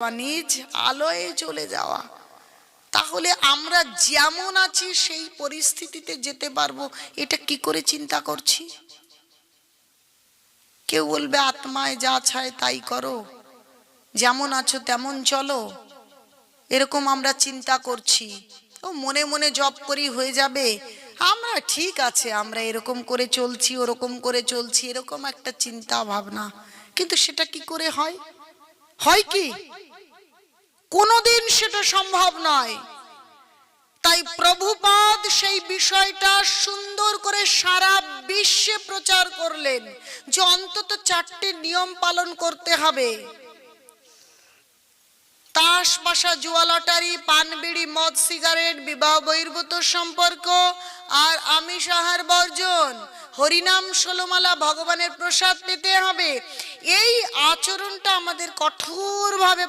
বা নিজ আলোয় চলে যাওয়া। তাহলে আমরা যেমন আছি, সেই পরিস্থিতিতে যেতে পারব। এটা কি করে চিন্তা করছি? কেউ বলবে, আত্মায় যা চায় তাই করো। যেমন আছো তেমন চলো। এরকম আমরা চিন্তা করছি। ও মনে মনে জব করি, হয়ে যাবে। আমরা ঠিক আছে, আমরা এরকম করে চলছি, ওরকম করে চলছি, এরকম একটা চিন্তা ভাবনা। কিন্তু সেটা কি করে হয়? হয় কি? কোনোদিন সেটা সম্ভব নয়। তাই প্রভুপাদ সেই বিষয়টা সুন্দর করে সারা বিশ্বে প্রচার করলেন যে অন্তত চারটি নিয়ম পালন করতে হবে। তাস, বাসা, জুয়া, লটারি, পান, বিড়ি, মদ, সিগারেট, বিবাহ, বহির্ভূত সম্পর্ক আর আমিষ, আহার, বর্জন। হরিনাম ষোলমালা ভগবানের প্রসাদ পেতে হবে। এই আচরণটা আমাদের কঠোরভাবে